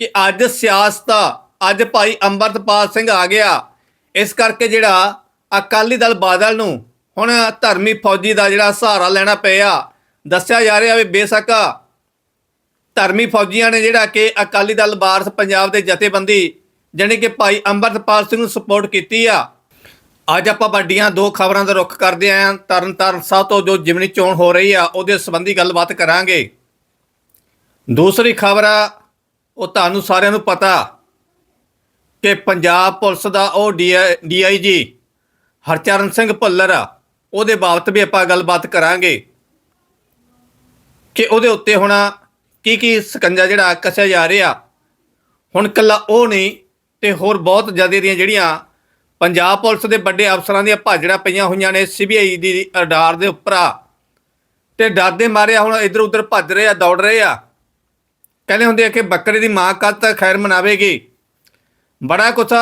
ਕਿ ਅੱਜ ਸਿਆਸਤ, ਅੱਜ ਭਾਈ ਅੰਮ੍ਰਿਤਪਾਲ ਸਿੰਘ ਆ ਗਿਆ। ਇਸ ਕਰਕੇ ਜਿਹੜਾ ਅਕਾਲੀ ਦਲ ਬਾਦਲ ਨੂੰ ਹੁਣ ਧਰਮੀ ਫੌਜੀ ਦਾ ਜਿਹੜਾ ਸਹਾਰਾ ਲੈਣਾ ਪਿਆ, ਦੱਸਿਆ ਜਾ ਰਿਹਾ ਵੀ ਬੇਸ਼ੱਕ ਧਰਮੀ ਫੌਜੀਆਂ ਨੇ ਜਿਹੜਾ ਕਿ ਅਕਾਲੀ ਦਲ ਵਾਰਸ ਪੰਜਾਬ ਦੇ ਜਥੇਬੰਦੀ ਜਾਣੀ ਕਿ ਭਾਈ ਅੰਮ੍ਰਿਤਪਾਲ ਸਿੰਘ ਨੂੰ ਸਪੋਰਟ ਕੀਤੀ ਆ। ਅੱਜ ਆਪਾਂ ਵੱਡੀਆਂ ਦੋ ਖਬਰਾਂ ਦਾ ਰੁੱਖ ਕਰਦੇ ਆਂ। ਤਰਨ ਤਾਰਨ ਸਾਹਿਬ ਤੋਂ ਜੋ ਜਿਮਨੀ ਚੋਣ ਹੋ ਰਹੀ ਆ, ਉਹਦੇ ਸੰਬੰਧੀ ਗੱਲਬਾਤ ਕਰਾਂਗੇ। ਦੂਸਰੀ ਖਬਰ ਆ ਉਹ ਤੁਹਾਨੂੰ ਸਾਰਿਆਂ ਨੂੰ ਪਤਾ ਕਿ ਪੰਜਾਬ ਪੁਲਿਸ ਦਾ ਉਹ ਡੀਆਈਜੀ ਹਰਚਰਨ ਸਿੰਘ ਭੁੱਲਰ ਆ, ਉਹਦੇ ਬਾਬਤ ਵੀ ਆਪਾਂ ਗੱਲਬਾਤ ਕਰਾਂਗੇ ਕਿ ਉਹਦੇ ਉੱਤੇ ਹੁਣ ਕੀ ਕੀ ਸਕੰਜਾ ਜਿਹੜਾ ਕੱਸਿਆ ਜਾ ਰਿਹਾ। ਹੁਣ ਕੱਲਾ ਉਹ ਨਹੀਂ, ਤੇ ਹੋਰ ਬਹੁਤ ਜ਼ਿਆਦਾ ਦੀਆਂ ਜਿਹੜੀਆਂ ਪੰਜਾਬ ਪੁਲਿਸ ਦੇ ਵੱਡੇ ਅਫਸਰਾਂ ਦੀਆਂ ਭਾਜੜਾਂ ਪਈਆਂ ਹੋਈਆਂ ਨੇ, ਸੀਬੀਆਈ ਦੀ ਅਡਾਰ ਦੇ ਉੱਪਰ ਆ। ਤੇ ਡਰ ਮਾਰਿਆ ਹੁਣ ਇੱਧਰ ਉੱਧਰ ਭੱਜ ਰਹੇ ਆ, ਦੌੜ ਰਹੇ ਆ। ਕਹਿੰਦੇ ਹੁੰਦੇ ਆ ਕਿ ਬੱਕਰੇ ਦੀ ਮਾਂ ਕਦ ਤੱਕ ਖੈਰ ਮਨਾਵੇਗੀ? ਬੜਾ ਕੁਛ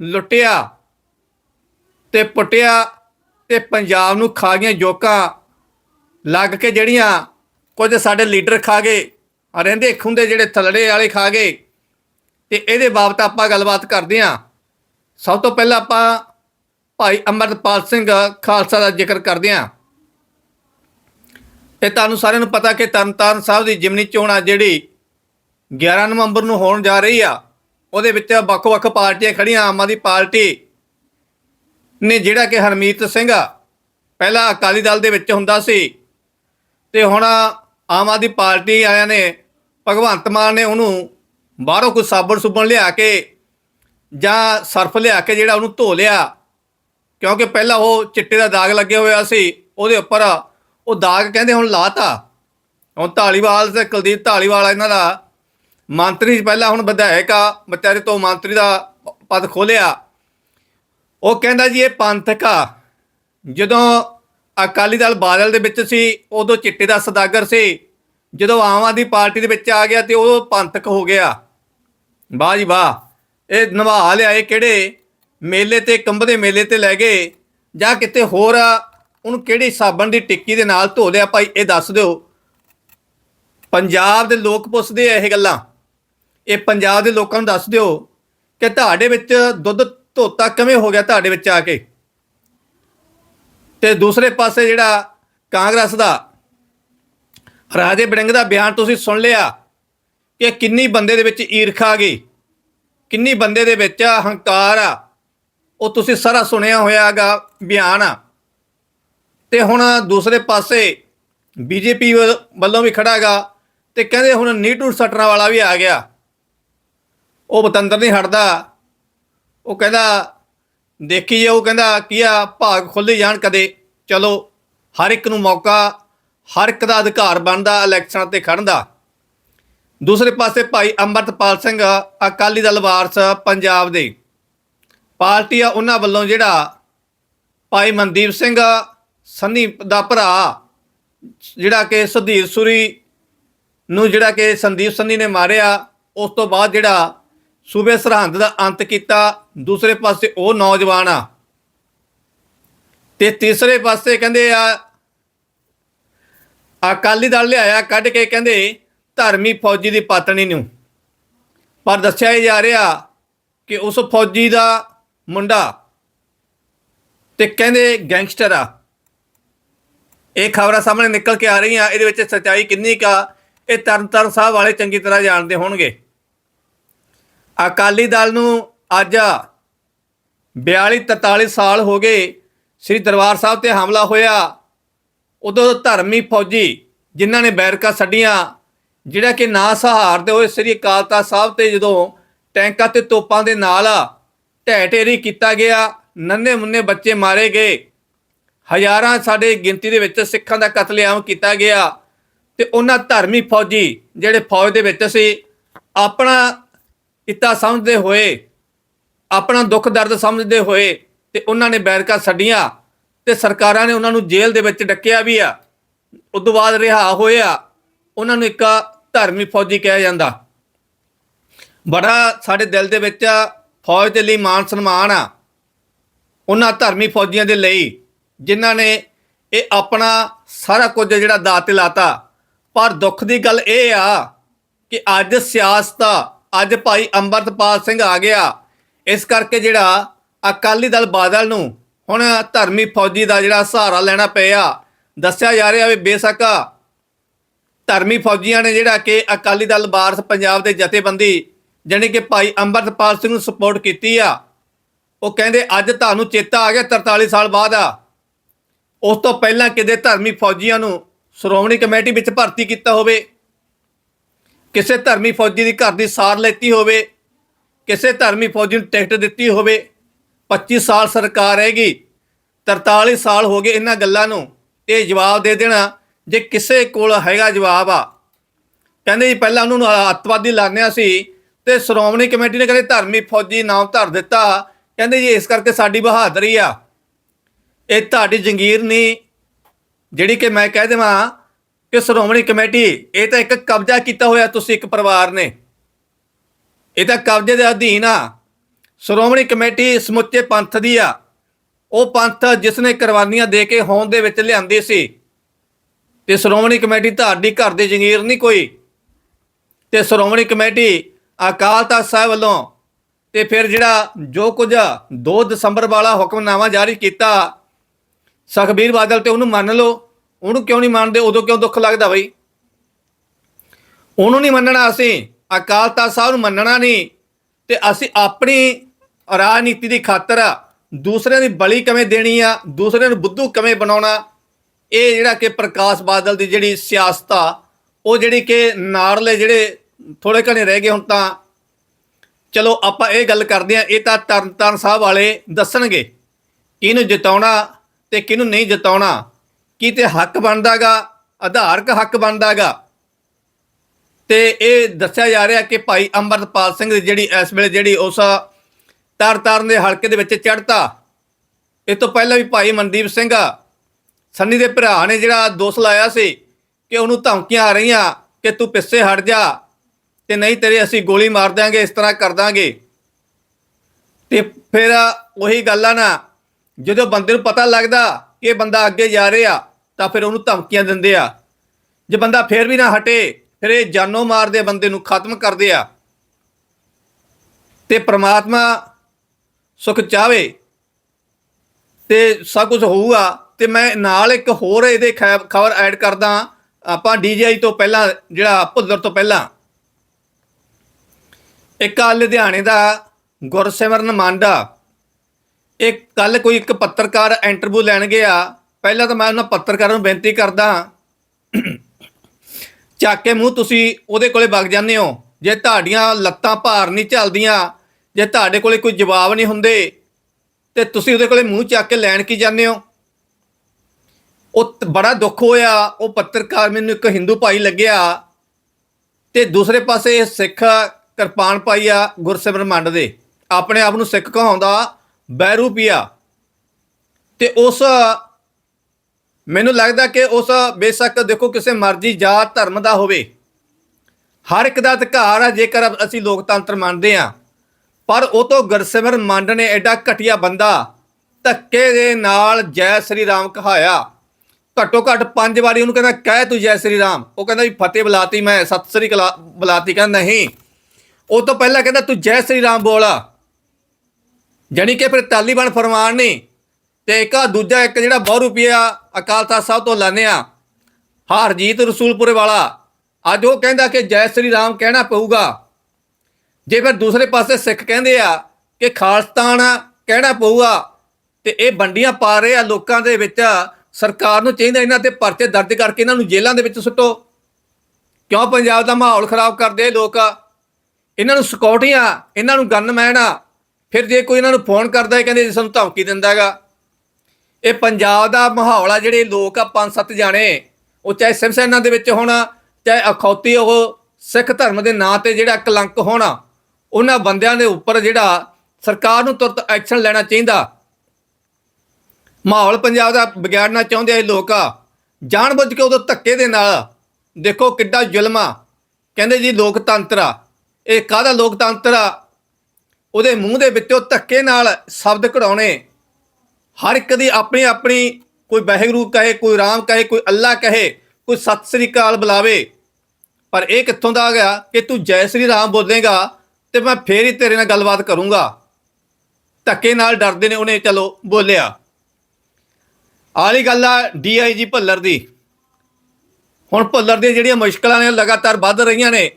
ਲੁੱਟਿਆ ਤੇ ਪੁੱਟਿਆ ਤੇ ਪੰਜਾਬ ਨੂੰ ਖਾ ਗਈਆਂ ਜੋਕਾਂ। ਲੱਗ ਕੇ ਜਿਹੜੀਆਂ ਕੁਝ ਸਾਡੇ ਲੀਡਰ ਖਾ ਗਏ ਆ ਰਹਿੰਦੇ ਖੁੰਦੇ ਜਿਹੜੇ ਥਲੜੇ ਵਾਲੇ ਖਾ ਗਏ, ਤੇ ਇਹਦੇ ਬਾਬਤ ਆਪਾਂ ਗੱਲਬਾਤ ਕਰਦੇ ਹਾਂ। ਸਭ ਤੋਂ ਪਹਿਲਾਂ ਆਪਾਂ ਭਾਈ ਅਮਰਪਾਲ ਸਿੰਘ ਖਾਲਸਾ ਦਾ ਜ਼ਿਕਰ ਕਰਦੇ ਹਾਂ। ਤੇ ਤੁਹਾਨੂੰ ਸਾਰਿਆਂ ਨੂੰ ਪਤਾ ਕਿ ਤਰਨਤਾਰਨ ਸਾਹਿਬ ਦੀ ਜਿਮਨੀ ਚੋਣ ਆ ਜਿਹੜੀ 11 ਨਵੰਬਰ ਨੂੰ ਹੋਣ ਜਾ ਰਹੀ ਆ, ਉਹਦੇ ਵਿੱਚ ਵੱਖ-ਵੱਖ ਪਾਰਟੀਆਂ ਖੜੀਆਂ ਆਮ ਆਦਮੀ ਪਾਰਟੀ ਨੇ ਜਿਹੜਾ ਕਿ ਹਰਮੀਤ ਸਿੰਘ ਪਹਿਲਾਂ ਅਕਾਲੀ ਦਲ ਦੇ ਵਿੱਚ ਹੁੰਦਾ ਸੀ ਤੇ ਹੁਣ ਆਮ ਆਦਮੀ ਪਾਰਟੀ ਆਇਆ ਨੇ ਭਗਵੰਤ ਮਾਨ ਨੇ ਉਹਨੂੰ ਬਾਹਰੋਂ ਕੋਈ ਸਾਬਣ ਸੁਬਣ ਲਿਆ ਕੇ ਜਾਂ ਸਰਫ ਲਿਆ ਕੇ ਜਿਹੜਾ ਉਹਨੂੰ ਧੋ ਲਿਆ, ਕਿਉਂਕਿ ਪਹਿਲਾਂ ਉਹ ਚਿੱਟੇ ਦਾ ਦਾਗ ਲੱਗਿਆ ਹੋਇਆ ਸੀ, ਉਹਦੇ ਉੱਪਰ ਉਹ ਦਾਗ ਕਹਿੰਦੇ ਹੁਣ ਲਾਤਾ। ਹੁਣ ਢਾਲੀਵਾਲ ਤੇ ਕੁਲਦੀਪ ਢਾਲੀਵਾਲ ਇਹਨਾਂ ਦਾ ਮੰਤਰੀ ਪਹਿਲਾਂ, ਹੁਣ ਵਿਧਾਇਕ ਆ ਵਿਚਾਰੇ ਤੋਂ ਮੰਤਰੀ ਦਾ ਪਦ ਖੋਲਿਆ ਉਹ ਕਹਿੰਦਾ ਜੀ, ਇਹ ਪੰਥਕ ਆ। ਜਦੋਂ ਅਕਾਲੀ ਦਲ ਬਾਦਲ ਦੇ ਵਿੱਚ ਸੀ, ਉਦੋਂ ਚਿੱਟੇ ਦਾ ਸਦਾਗਰ ਸੀ। ਜਦੋਂ ਆਮ ਆਦਮੀ ਪਾਰਟੀ ਦੇ ਵਿੱਚ ਆ ਗਿਆ ਤੇ ਉਹ ਪੰਥਕ ਹੋ ਗਿਆ। ਵਾਹ ਜੀ ਵਾਹ, ਇਹ ਨਿਭਾ ਲਿਆਏ ਕਿਹੜੇ ਮੇਲੇ ਤੇ ਕੰਬਦੇ ਮੇਲੇ ਤੇ ਲੈ ਗਏ। ਜਾਂ ਕਿਤੇ ਹੋਰ ਉਹਨੂੰ ਕਿਹੜੀ ਸਾਬਣ ਦੀ ਟਿੱਕੀ ਦੇ ਨਾਲ ਧੋ ਲਿਆ ਭਾਈ, ਇਹ ਦੱਸ ਦਿਓ। ਪੰਜਾਬ ਦੇ ਲੋਕ ਪੁੱਛਦੇ ਆ ਇਹ ਗੱਲਾਂ। ਇਹ ਪੰਜਾਬ ਦੇ ਲੋਕਾਂ ਨੂੰ ਦੱਸ ਦਿਓ ਕਿ ਤੁਹਾਡੇ ਵਿੱਚ ਦੁੱਧ ਧੋਤਾ ਕਿਵੇਂ ਹੋ ਗਿਆ ਤੁਹਾਡੇ ਵਿੱਚ ਆ ਕੇ? ਤੇ ਦੂਸਰੇ ਪਾਸੇ ਜਿਹੜਾ ਕਾਂਗਰਸ ਦਾ, ਰਾਜੇ ਬੜਿੰਗ ਦਾ ਬਿਆਨ ਤੁਸੀਂ ਸੁਣ ਲਿਆ ਕਿ ਕਿੰਨੀ ਬੰਦੇ ਦੇ ਵਿੱਚ ਈਰਖਾ ਆ ਗਈ, ਕਿੰਨੀ ਬੰਦੇ ਦੇ ਵਿੱਚ ਹੰਕਾਰ ਆ, ਉਹ ਤੁਸੀਂ ਸਾਰਾ ਸੁਣਿਆ ਹੋਇਆਗਾ ਬਿਆਨ ਆ। ਤੇ ਹੁਣ ਦੂਸਰੇ ਪਾਸੇ ਬੀਜੇਪੀ ਵੱਲੋਂ ਵੀ ਖੜਾਗਾ ਤੇ ਕਹਿੰਦੇ ਹੁਣ ਨੀਟੂ ਸਟਰਾਂ ਵਾਲਾ ਵੀ ਆ ਗਿਆ। ਉਹ ਬਤੰਦਰ ਨਹੀਂ ਹਟਦਾ। ਉਹ ਕਹਿੰਦਾ, ਦੇਖੀ ਜੇ ਉਹ ਕਹਿੰਦਾ, ਕੀ ਆ, ਭਾਗ ਖੁੱਲੇ ਜਾਣ ਕਦੇ। ਚਲੋ, ਹਰ ਇੱਕ ਨੂੰ ਮੌਕਾ, ਹਰ ਇੱਕ ਦਾ ਅਧਿਕਾਰ ਬਣਦਾ ਇਲੈਕਸ਼ਨਾਂ ਤੇ ਖੜਨ ਦਾ। ਦੂਸਰੇ ਪਾਸੇ ਭਾਈ ਅੰਮ੍ਰਿਤਪਾਲ ਸਿੰਘ, ਅਕਾਲੀ ਦਲ ਵਾਰਸ ਪੰਜਾਬ ਦੇ। ਪਾਰਟੀ ਆ ਉਹਨਾਂ ਵੱਲੋਂ ਜਿਹੜਾ ਭਾਈ ਮਨਦੀਪ ਸਿੰਘ, ਸੰਨੀ ਦਾ ਭਰਾ, ਜਿਹੜਾ ਕਿ ਸੁਧੀਰ ਸੁਰੀ ਨੂੰ ਜਿਹੜਾ ਕਿ ਸੰਦੀਪ ਸੰਨੀ ਨੇ ਮਾਰਿਆ, ਉਸ ਤੋਂ ਬਾਅਦ ਜਿਹੜਾ ਸੂਬੇ ਸਰਹੰਦ ਦਾ ਅੰਤ ਕੀਤਾ, ਦੂਸਰੇ ਪਾਸੇ ਉਹ ਨੌਜਵਾਨ ਆ। ਤੇ ਤੀਸਰੇ ਪਾਸੇ ਕਹਿੰਦੇ ਆ, ਅਕਾਲੀ ਦਲ ਲਿਆਇਆ ਕੱਢ ਕੇ ਕਹਿੰਦੇ ਧਰਮੀ ਫੌਜੀ ਦੀ ਪਤਨੀ ਨੂੰ। ਪਰ ਦੱਸਿਆ ਹੀ ਜਾ ਰਿਹਾ ਕਿ ਉਸ ਫੌਜੀ ਦਾ ਮੁੰਡਾ ਤੇ ਕਹਿੰਦੇ ਗੈਂਗਸਟਰ ਆ। ਇਹ ਖਬਰਾਂ ਸਾਹਮਣੇ ਨਿਕਲ ਕੇ ਆ ਰਹੀਆਂ, ਇਹਦੇ ਵਿੱਚ ਸੱਚਾਈ ਕਿੰਨੀ ਕਾ ਇਹ ਤਰਨਤਾਰਨ ਸਾਹਿਬ ਵਾਲੇ ਚੰਗੀ ਤਰ੍ਹਾਂ ਜਾਣਦੇ ਹੋਣਗੇ। ਅਕਾਲੀ ਦਲ ਨੂੰ ਅੱਜ 42 43 ਸਾਲ ਹੋ ਗਏ ਸ੍ਰੀ ਦਰਬਾਰ ਸਾਹਿਬ ਤੇ ਹਮਲਾ ਹੋਇਆ। ਉਦੋਂ ਧਰਮੀ ਫੌਜੀ ਜਿਨ੍ਹਾਂ ਨੇ ਬੈਰਕਾ ਛੱਡੀਆਂ, ਜਿਹੜਾ ਕਿ ਨਾ ਸਹਾਰਦੇ ਹੋਏ ਸ੍ਰੀ ਅਕਾਲ ਤਖਤ ਸਾਹਿਬ ਤੇ ਜਦੋਂ ਟੈਂਕਾਂ ਤੇ ਤੋਪਾਂ ਦੇ ਨਾਲ ਢਹਿ ਢੇਰੀ ਕੀਤਾ ਗਿਆ ਨੰਨੇ ਮੁੰਨੇ ਬੱਚੇ ਮਾਰੇ ਗਏ। ਹਜ਼ਾਰਾਂ ਸਾਡੇ ਗਿਣਤੀ ਦੇ ਵਿੱਚ ਸਿੱਖਾਂ ਦਾ ਕਤਲੇਆਮ ਕੀਤਾ ਗਿਆ ਤੇ ਉਹਨਾਂ ਧਰਮੀ ਫੌਜੀ ਜਿਹੜੇ ਫੌਜ ਦੇ ਵਿੱਚ ਸੀ, ਆਪਣਾ ਇਤਾ ਸਮਝਦੇ ਹੋਏ, ਆਪਣਾ ਦੁੱਖ ਦਰਦ ਸਮਝਦੇ ਹੋਏ ਤੇ ਉਹਨਾਂ ਨੇ ਬੈਰਕਾ ਛੱਡੀਆਂ ਤੇ ਸਰਕਾਰਾਂ ਨੇ ਉਹਨਾਂ ਨੂੰ ਜੇਲ੍ਹ ਦੇ ਵਿੱਚ ਡੱਕਿਆ ਵੀ ਆ। ਉਦੋਂ ਬਾਅਦ ਰਿਹਾ ਹੋਇਆ, ਉਹਨਾਂ ਨੂੰ ਇੱਕ ਧਰਮੀ ਫੌਜੀ ਕਿਹਾ ਜਾਂਦਾ। ਬੜਾ ਸਾਡੇ ਦਿਲ ਦੇ ਵਿੱਚ ਫੌਜ ਦੇ ਲਈ ਮਾਣ ਸਨਮਾਨ ਆ, ਉਹਨਾਂ ਧਰਮੀ ਫੌਜੀਆਂ ਦੇ ਲਈ, ਜਿਨ੍ਹਾਂ ਨੇ ਇਹ ਆਪਣਾ ਸਾਰਾ ਕੁਝ ਜਿਹੜਾ ਦਾਅ ਤੇ ਲਾਤਾ। ਪਰ ਦੁੱਖ ਦੀ ਗੱਲ ਇਹ ਆ ਕਿ ਅੱਜ ਸਿਆਸਤ ਅੱਜ ਭਾਈ ਅੰਮ੍ਰਿਤਪਾਲ ਸਿੰਘ ਆ ਗਿਆ। ਇਸ ਕਰਕੇ ਜਿਹੜਾ ਅਕਾਲੀ ਦਲ ਬਾਦਲ ਨੂੰ ਹੁਣ ਧਰਮੀ ਫੌਜੀ ਦਾ ਜਿਹੜਾ ਸਹਾਰਾ ਲੈਣਾ ਪਿਆ। ਦੱਸਿਆ ਜਾ ਰਿਹਾ ਵੀ ਬੇਸ਼ੱਕ ਧਰਮੀ ਫੌਜੀਆਂ ਨੇ ਜਿਹੜਾ ਕਿ ਅਕਾਲੀ ਦਲ ਵਾਰਸ ਪੰਜਾਬ ਦੇ ਜਥੇਬੰਦੀ ਜਾਣੀ ਕਿ ਭਾਈ ਅੰਮ੍ਰਿਤਪਾਲ ਸਿੰਘ ਨੂੰ ਸਪੋਰਟ ਕੀਤੀ ਆ। ਉਹ ਕਹਿੰਦੇ, ਅੱਜ ਤੁਹਾਨੂੰ ਚੇਤਾ ਆ ਗਿਆ 43 ਸਾਲ ਬਾਅਦ ਆ। ਉਸ ਤੋਂ ਪਹਿਲਾਂ ਕਿਤੇ ਧਰਮੀ ਫੌਜੀਆਂ ਨੂੰ ਸ਼੍ਰੋਮਣੀ ਕਮੇਟੀ ਵਿੱਚ ਭਰਤੀ ਕੀਤਾ ਹੋਵੇ। ਕਿਸੇ ਧਰਮੀ ਫੌਜੀ ਦੀ ਘਰ ਦੀ ਸਾਰ ਲੈਤੀ ਹੋਵੇ, ਕਿਸੇ ਧਰਮੀ ਫੌਜੀ ਨੂੰ ਟਿਕਟ ਦਿੱਤੀ ਹੋਵੇ 25 ਸਾਲ ਸਰਕਾਰ ਹੈਗੀ 43 ਸਾਲ ਹੋ ਗਏ ਇਹਨਾਂ ਗੱਲਾਂ ਨੂੰ, ਇਹ ਜਵਾਬ ਦੇ ਦੇਣਾ, ਜੇ ਕਿਸੇ ਕੋਲ ਹੈਗਾ ਜਵਾਬ ਆ। ਕਹਿੰਦੇ ਜੀ ਪਹਿਲਾਂ ਉਹਨਾਂ ਨੂੰ ਅੱਤਵਾਦੀ ਲਾਣਿਆ ਸੀ ਤੇ ਸ਼੍ਰੋਮਣੀ ਕਮੇਟੀ ਨੇ ਕਹਿੰਦੇ ਧਰਮੀ ਫੌਜੀ ਨਾਮ ਧਰ ਦਿੱਤਾ। ਕਹਿੰਦੇ ਜੀ ਇਸ ਕਰਕੇ ਸਾਡੀ ਬਹਾਦਰੀ ਆ। ਇਹ ਤੁਹਾਡੀ ਜੰਗੀਰ ਨਹੀਂ, ਜਿਹੜੀ ਕਿ ਮੈਂ ਕਹਿ ਦੇਵਾਂ ਕਿ ਸ਼੍ਰੋਮਣੀ ਕਮੇਟੀ, ਇਹ ਤਾਂ ਇੱਕ ਕਬਜ਼ਾ ਕੀਤਾ ਹੋਇਆ ਤੁਸੀਂ ਇੱਕ ਪਰਿਵਾਰ ਨੇ। ਇਹ ਤਾਂ ਕਬਜ਼ੇ ਦੇ ਅਧੀਨ ਆ। ਸ਼੍ਰੋਮਣੀ ਕਮੇਟੀ ਸਮੁੱਚੇ ਪੰਥ ਦੀ ਆ। ਉਹ ਪੰਥ ਜਿਸ ਨੇ ਕੁਰਬਾਨੀਆਂ ਦੇ ਕੇ ਹੋਂਦ ਦੇ ਵਿੱਚ ਲਿਆਂਦੀ ਸੀ। ਤੇ ਸ਼੍ਰੋਮਣੀ ਕਮੇਟੀ ਤੁਹਾਡੀ ਘਰ ਦੀ ਜੰਗੀਰ ਨਹੀਂ ਕੋਈ। ਤੇ ਸ਼੍ਰੋਮਣੀ ਕਮੇਟੀ ਅਕਾਲ ਤਖਤ ਸਾਹਿਬ ਵੱਲੋਂ ਤੇ ਫਿਰ ਜਿਹੜਾ ਜੋ ਕੁਝ 2 ਦਸੰਬਰ ਵਾਲਾ ਹੁਕਮਨਾਮਾ ਜਾਰੀ ਕੀਤਾ, ਸੁਖਬੀਰ ਬਾਦਲ ਤੇ ਉਹਨੂੰ ਮੰਨ ਲਓ। ਉਹਨੂੰ ਕਿਉਂ ਨਹੀਂ ਮੰਨਦੇ? ਉਦੋਂ ਕਿਉਂ ਦੁੱਖ ਲੱਗਦਾ ਬਈ? ਉਹਨੂੰ ਨਹੀਂ ਮੰਨਣਾ ਅਸੀਂ। ਅਕਾਲ ਤਖਤ ਸਾਹਿਬ ਨੂੰ ਮੰਨਣਾ ਨਹੀਂ। ਤੇ ਅਸੀਂ ਆਪਣੀ ਰਾਜਨੀਤੀ ਦੀ ਖਾਤਰ ਦੂਸਰਿਆਂ ਦੀ ਬਲੀ ਕਿਵੇਂ ਦੇਣੀ ਆ? ਦੂਸਰਿਆਂ ਨੂੰ ਬੁੱਧੂ ਕਿਵੇਂ ਬਣਾਉਣਾ? ਇਹ ਜਿਹੜਾ ਕਿ ਪ੍ਰਕਾਸ਼ ਬਾਦਲ ਦੀ ਜਿਹੜੀ ਸਿਆਸਤ ਆ, ਉਹ ਜਿਹੜੀ ਕਿ ਨਾਰਲੇ ਜਿਹੜੇ ਥੋੜੇ ਘਣੇ ਰਹਿ ਗਏ ਹੁਣ ਤਾਂ। ਚਲੋ ਆਪਾਂ ਇਹ ਗੱਲ ਕਰਦੇ ਆ, ਇਹ ਤਾਂ ਤਰਨਤਾਰਨ ਸਾਹਿਬ ਵਾਲੇ ਦੱਸਣਗੇ। ਕਿਹਨੂੰ ਜਿਤਾਉਣਾ ਤੇ ਕਿਹਨੂੰ ਨਹੀਂ ਜਿਤਾਉਣਾ? ਕੀ ਤੇ ਹੱਕ ਬਣਦਾਗਾ, ਆਧਾਰਕ ਹੱਕ ਬਣਦਾਗਾ। ਤੇ ਇਹ ਦੱਸਿਆ ਜਾ ਰਿਹਾ ਕਿ ਭਾਈ ਅੰਮ੍ਰਿਤਪਾਲ ਸਿੰਘ ਦੀ ਜਿਹੜੀ ਇਸ ਵੇਲੇ ਜਿਹੜੀ ਉਸ ਤਰਨਤਾਰਨ ਦੇ ਹਲਕੇ ਦੇ ਵਿੱਚ ਚੜ੍ਹਤਾ, ਇਹ ਤੋਂ ਪਹਿਲਾਂ ਵੀ ਭਾਈ ਮਨਦੀਪ ਸਿੰਘ ਸੰਨੀ ਦੇ ਭਰਾ ਨੇ ਜਿਹੜਾ ਦੋਸ਼ ਲਾਇਆ ਸੀ ਕਿ ਉਹਨੂੰ ਧਮਕੀਆਂ ਆ ਰਹੀਆਂ ਕਿ ਤੂੰ ਪਿੱਛੇ ਹਟ ਜਾ ਤੇ ਨਹੀਂ ਤੇਰੇ ਅਸੀਂ ਗੋਲੀ ਮਾਰ ਦਿਆਂਗੇ, ਇਸ ਤਰ੍ਹਾਂ ਕਰ ਦਾਂਗੇ ਤੇ ਫਿਰ ਉਹੀ ਗੱਲ ਆ ਨਾ ਜਦੋਂ ਬੰਦੇ ਨੂੰ ਪਤਾ ਲੱਗਦਾ ਕਿ ਬੰਦਾ ਅੱਗੇ ਜਾ ਰਿਹਾ, ਤਾਂ ਫਿਰ ਉਹਨੂੰ ਧਮਕੀਆਂ ਦਿੰਦੇ ਆ। ਜੇ ਬੰਦਾ ਫਿਰ ਵੀ ਨਾ ਹਟੇ, ਫਿਰ ਇਹ ਜਾਨੋਂ ਮਾਰਦੇ ਬੰਦੇ ਨੂੰ ਖਤਮ ਕਰਦੇ ਆ। ਤੇ ਪ੍ਰਮਾਤਮਾ ਸੁਖ ਚਾਵੇ ਤੇ ਸਭ ਕੁਝ ਹੋਊਗਾ। ਤੇ ਮੈਂ ਨਾਲ ਇੱਕ ਹੋਰ ਇਹਦੇ ਖਬਰ ਐਡ ਕਰਦਾ ਆਪਾਂ ਡੀਜੀਆਈ ਤੋਂ ਪਹਿਲਾਂ, ਜਿਹੜਾ ਭੁੱਲਰ ਤੋਂ ਪਹਿਲਾਂ। ਇੱਕ ਆ ਲੁਧਿਆਣੇ ਦਾ ਗੁਰਸਿਮਰਨ ਮਾਂਡਾ। ਇਹ ਕੱਲ ਕੋਈ ਇੱਕ ਪੱਤਰਕਾਰ ਇੰਟਰਵਿਊ ਲੈਣ ਗਿਆ ਪਹਿਲਾਂ ਤਾਂ ਮੈਂ ਉਹਨਾਂ ਪੱਤਰਕਾਰਾਂ ਨੂੰ ਬੇਨਤੀ ਕਰਦਾ ਚੱਕ ਕੇ ਮੂੰਹ ਤੁਸੀਂ ਉਹਦੇ ਕੋਲੇ ਵਗ ਜਾਂਦੇ ਹੋ। ਜੇ ਤੁਹਾਡੀਆਂ ਲੱਤਾਂ ਭਾਰ ਨਹੀਂ ਚੱਲਦੀਆਂ, ਜੇ ਤੁਹਾਡੇ ਕੋਲੇ ਕੋਈ ਜਵਾਬ ਨਹੀਂ ਹੁੰਦੇ, ਤੇ ਤੁਸੀਂ ਉਹਦੇ ਕੋਲੇ ਮੂੰਹ ਚੱਕ ਕੇ ਲੈਣ ਕੀ ਜਾਂਦੇ ਹੋ? ਉਹ ਬੜਾ ਦੁੱਖ ਹੋਇਆ। ਉਹ ਪੱਤਰਕਾਰ ਮੈਨੂੰ ਇੱਕ ਹਿੰਦੂ ਭਾਈ ਲੱਗਿਆ। ਤੇ ਦੂਸਰੇ ਪਾਸੇ ਸਿੱਖ ਕਿਰਪਾਨ ਪਾਈ ਆ ਗੁਰਸਿਮਰਨ ਮੰਡ ਦੇ। ਆਪਣੇ ਆਪ ਨੂੰ ਸਿੱਖ ਕਹਾਉਂਦਾ ਬੈਰੂ ਬੈਰੂਪੀਆ ਤੇ ਉਸ, ਮੈਨੂੰ ਲੱਗਦਾ ਕਿ ਉਸ ਬੇਸ਼ੱਕ ਦੇਖੋ ਕਿਸੇ ਮਰਜ਼ੀ ਜਾਤ ਧਰਮ ਦਾ ਹੋਵੇ। ਹਰ ਇੱਕ ਦਾ ਅਧਿਕਾਰ ਆ, ਜੇਕਰ ਅਸੀਂ ਲੋਕਤੰਤਰ ਮੰਨਦੇ ਆ ਪਰ ਉਹ ਤੋਂ ਗੁਰਸਿਮਰ ਮੰਡ ਨੇ ਐਡਾ ਘਟੀਆ ਬੰਦਾ ਧੱਕੇ ਦੇ ਨਾਲ ਜੈ ਸ੍ਰੀ ਰਾਮ ਕਹਾਇਆ। ਘੱਟੋ ਘੱਟ ਪੰਜ ਵਾਰੀ ਉਹਨੂੰ ਕਹਿੰਦਾ, ਕਹਿ ਤੂੰ ਜੈ ਸ੍ਰੀ ਰਾਮ। ਉਹ ਕਹਿੰਦਾ ਵੀ ਫਤਿਹ ਬੁਲਾਤੀ ਮੈਂ, ਸਤਿ ਸ੍ਰੀ ਅਕਾਲ ਬੁਲਾਤੀ ਕਹਿੰਦਾ, ਨਹੀਂ। ਉਹ ਤੋਂ ਪਹਿਲਾਂ ਕਹਿੰਦਾ, ਤੂੰ ਜੈ ਸ੍ਰੀ ਰਾਮ ਬੋਲ। ਜਾਣੀ ਕਿ ਫਿਰ ਤਾਲੀਬਾਨ ਫਰਮਾਨ ਨਹੀਂ, ਤੇ ਇੱਕ ਆ ਦੂਜਾ, ਇੱਕ ਜਿਹੜਾ ਬਹੁ ਰੁਪਿਆ ਅਕਾਲ ਤਖਤ ਸਾਹਿਬ ਤੋਂ ਲਾਨੇ ਆ ਹਰਜੀਤ ਰਸੂਲਪੁਰੇ ਵਾਲਾ, ਅੱਜ ਉਹ ਕਹਿੰਦਾ ਕਿ ਜੈ ਸ੍ਰੀ ਰਾਮ ਕਹਿਣਾ ਪਊਗਾ। ਜੇ ਫਿਰ ਦੂਸਰੇ ਪਾਸੇ ਸਿੱਖ ਕਹਿੰਦੇ ਆ ਕਿ ਖਾਲਸਤਾਨ ਕਹਿਣਾ ਪਊਗਾ, ਤੇ ਇਹ ਬੰਡੀਆਂ ਪਾ ਰਹੇ ਆ ਲੋਕਾਂ ਦੇ ਵਿੱਚ, ਸਰਕਾਰ ਨੂੰ ਚਾਹੀਦਾ ਇਹਨਾਂ ਤੇ ਪਰਚੇ ਦਰਜ ਕਰਕੇ ਇਹਨਾਂ ਨੂੰ ਜੇਲ੍ਹਾਂ ਦੇ ਵਿੱਚ ਸੁੱਟੋ। ਕਿਉਂ ਪੰਜਾਬ ਦਾ ਮਾਹੌਲ ਖਰਾਬ ਕਰਦੇ ਲੋਕ? ਇਹਨਾਂ ਨੂੰ ਸਿਕਿਉਰਟੀਆਂ ਇਹਨਾਂ ਨੂੰ ਗਨਮੈਨ ਆ ਫਿਰ ਜੇ ਕੋਈ ਇਹਨਾਂ ਨੂੰ ਫੋਨ ਕਰਦਾ ਹੈ, ਕਹਿੰਦੇ ਜੀ ਸਾਨੂੰ ਧਮਕੀ ਦਿੰਦਾ ਹੈਗਾ। ਇਹ ਪੰਜਾਬ ਦਾ ਮਾਹੌਲ ਆ, ਜਿਹੜੇ ਲੋਕ ਆ, ਪੰਜ ਸੱਤ ਜਾਣੇ, ਉਹ ਚਾਹੇ ਸਿਵਸੈਨਾ ਦੇ ਵਿੱਚ ਹੋਣ, ਚਾਹੇ ਅਖੌਤੀ ਉਹ ਸਿੱਖ ਧਰਮ ਦੇ ਨਾਂ ਤੇ ਜਿਹੜਾ ਕਲੰਕ ਹੋਣਾ, ਉਹਨਾਂ ਬੰਦਿਆਂ ਦੇ ਉੱਪਰ ਜਿਹੜਾ ਸਰਕਾਰ ਨੂੰ ਤੁਰਤ ਐਕਸ਼ਨ ਲੈਣਾ ਚਾਹੀਦਾ। ਮਾਹੌਲ ਪੰਜਾਬ ਦਾ ਵਿਗਾੜਨਾ ਚਾਹੁੰਦੇ ਆ ਇਹ ਲੋਕ ਜਾਣਬੁੱਝ ਕੇ ਉਦੋਂ ਧੱਕੇ ਦੇ ਨਾਲ, ਦੇਖੋ ਕਿੱਡਾ ਜ਼ੁਲਮ ਆ। ਕਹਿੰਦੇ ਜੀ ਲੋਕਤੰਤਰ ਆ। ਇਹ ਕਾਹਦਾ ਲੋਕਤੰਤਰ ਆ? ਉਹਦੇ ਮੂੰਹ ਦੇ ਵਿੱਚੋਂ ਧੱਕੇ ਨਾਲ ਸ਼ਬਦ ਕਢਾਉਣੇ। ਹਰ ਇੱਕ ਦੀ ਆਪਣੀ ਆਪਣੀ ਕੋਈ ਵਾਹਿਗੁਰੂ ਕਹੇ, ਕੋਈ ਰਾਮ ਕਹੇ, ਕੋਈ ਅੱਲਾ ਕਹੇ, ਕੋਈ ਸਤਿ ਸ੍ਰੀ ਅਕਾਲ ਬੁਲਾਵੇ। ਪਰ ਇਹ ਕਿੱਥੋਂ ਦਾ ਆ ਗਿਆ ਕਿ ਤੂੰ ਜੈ ਸ੍ਰੀ ਰਾਮ ਬੋਲੇਗਾ ਤੇ ਮੈਂ ਫੇਰ ਹੀ ਤੇਰੇ ਨਾਲ ਗੱਲਬਾਤ ਕਰੂੰਗਾ। ਧੱਕੇ ਨਾਲ ਡਰਦੇ ਨੇ ਉਹਨੇ, ਚਲੋ ਬੋਲਿਆ। ਆਲੀ ਗੱਲ ਆ ਡੀਆਈਜੀ ਭੱਲਰ ਦੀ। ਹੁਣ ਭੱਲਰ ਦੀਆਂ ਜਿਹੜੀਆਂ ਮੁਸ਼ਕਲਾਂ ਨੇ ਲਗਾਤਾਰ ਵੱਧ ਰਹੀਆਂ ਨੇ।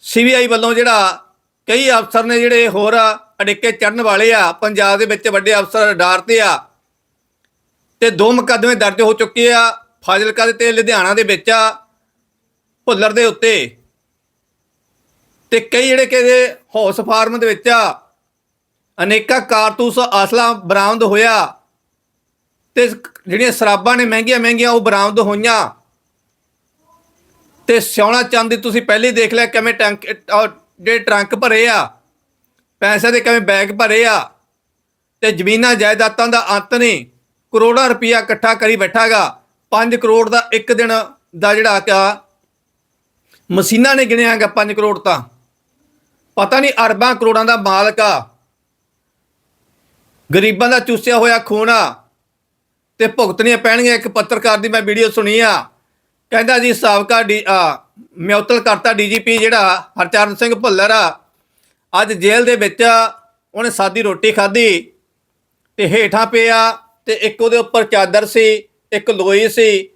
ਸੀਬੀਆਈ ਵੱਲੋਂ ਜਿਹੜਾ ਕਈ ਅਫਸਰ ਨੇ ਜਿਹੜੇ ਹੋਰ ਅੜਿੱਕੇ ਚੜਨ ਵਾਲੇ ਆ, ਪੰਜਾਬ ਦੇ ਵਿੱਚ ਵੱਡੇ ਅਫਸਰ ਡਾਰ ਤੇ ਆ, ਤੇ ਦੋ ਮੁਕੱਦਮੇ ਦਰਜ ਹੋ ਚੁੱਕੇ ਆ, ਫਾਜ਼ਿਲਕਾ ਦੇ ਤੇ ਲੁਧਿਆਣਾ ਦੇ ਵਿੱਚ ਆ, ਭੁੱਲਰ ਦੇ ਉੱਤੇ। ਤੇ ਕਈ ਜਿਹੜੇ ਕਿ ਹੌਸ ਫਾਰਮ ਦੇ ਵਿੱਚ ਆ, ਅਨੇਕਾਂ ਕਾਰਤੂਸ ਅਸਲਾ ਬਰਾਮਦ ਹੋਇਆ, ਤੇ ਜਿਹੜੀਆਂ ਸ਼ਰਾਬਾਂ ਨੇ ਮਹਿੰਗੀਆਂ ਮਹਿੰਗੀਆਂ ਉਹ ਬਰਾਮਦ ਹੋਈਆਂ। ਤੇ ਸੋਨਾ ਚਾਂਦੀ ਤੁਸੀਂ ਪਹਿਲੇ ਦੇਖ ਲਿਆ ਕਿਵੇਂ ਟੈਂਕ ਜਿਹੜੇ ਟਰੰਕ ਭਰੇ ਆ ਪੈਸੇ ਦੇ ਕਿਵੇਂ ਬੈਗ ਭਰੇ ਆ, ਤੇ ਜ਼ਮੀਨਾਂ ਜਾਇਦਾਦਾਂ ਦਾ ਅੰਤ ਨਹੀਂ, ਕਰੋੜਾਂ ਰੁਪਇਆ ਇਕੱਠਾ ਕਰੀ ਬੈਠਾਗਾ 5 ਕਰੋੜ ਦਾ ਇੱਕ ਦਿਨ ਦਾ ਜਿਹੜਾ ਕਾ ਮਸ਼ੀਨਾਂ ਨੇ ਗਿਣਿਆਗਾ 5 ਕਰੋੜ ਤਾਂ। ਪਤਾ ਨਹੀਂ ਅਰਬਾਂ ਕਰੋੜਾਂ ਦਾ ਮਾਲਕ ਆ, ਗਰੀਬਾਂ ਦਾ ਚੂਸਿਆ ਹੋਇਆ ਖੂਨ ਆ, ਤੇ ਭੁਗਤਣੀਆਂ ਪੈਣਗੀਆਂ। ਇੱਕ ਪੱਤਰਕਾਰ ਦੀ ਮੈਂ ਵੀਡੀਓ ਸੁਣੀ ਆ, ਕਹਿੰਦਾ ਜੀ ਸਾਬਕਾ ਡੀ, ਆ ਮਿਉਤਲ ਕਰਤਾ ਡੀਜੀਪੀ ਜਿਹੜਾ ਹਰਚਰਨ ਸਿੰਘ ਭੁੱਲਰ ਆ। ਅੱਜ ਜੇਲ੍ਹ ਦੇ ਵਿੱਚ ਉਹਨੇ ਸਾਦੀ ਰੋਟੀ ਖਾਧੀ ਤੇ ਹੇਠਾਂ ਪਿਆ ਤੇ ਇੱਕ ਉਹਦੇ ਉੱਪਰ ਚਾਦਰ ਸੀ, ਇੱਕ ਲੋਈ ਸੀ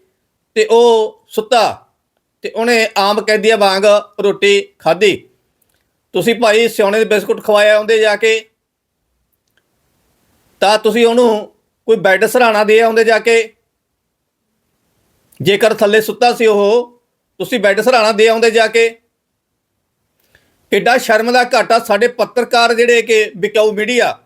ਤੇ ਉਹ ਸੁੱਤਾ ਤੇ ਉਹਨੇ ਆਮ ਕੈਦੀਆਂ ਵਾਂਗ ਰੋਟੀ ਖਾਧੀ। ਤੁਸੀਂ ਭਾਈ ਸਿਉਣੇ ਦੇ ਬਿਸਕੁਟ ਖਵਾਇਆ ਉਹਦੇ ਜਾ ਕੇ, ਤਾਂ ਤੁਸੀਂ ਉਹਨੂੰ ਕੋਈ ਬੈੱਡ ਸਰਾਣਾ ਦੇ ਆਉਂਦੇ ਜਾ ਕੇ। ਜੇਕਰ ਥੱਲੇ ਸੁੱਤਾ ਸੀ ਉਹ ਤੁਸੀਂ ਬੈੱਡ ਸਰਾਣਾ ਦੇ ਆਉਂਦੇ ਜਾ ਕੇ। ਕਿੱਡਾ ਸ਼ਰਮ ਦਾ ਘਾਟਾ ਸਾਡੇ ਪੱਤਰਕਾਰ ਜਿਹੜੇ ਕਿ ਵਿਕਾਊ ਮੀਡੀਆ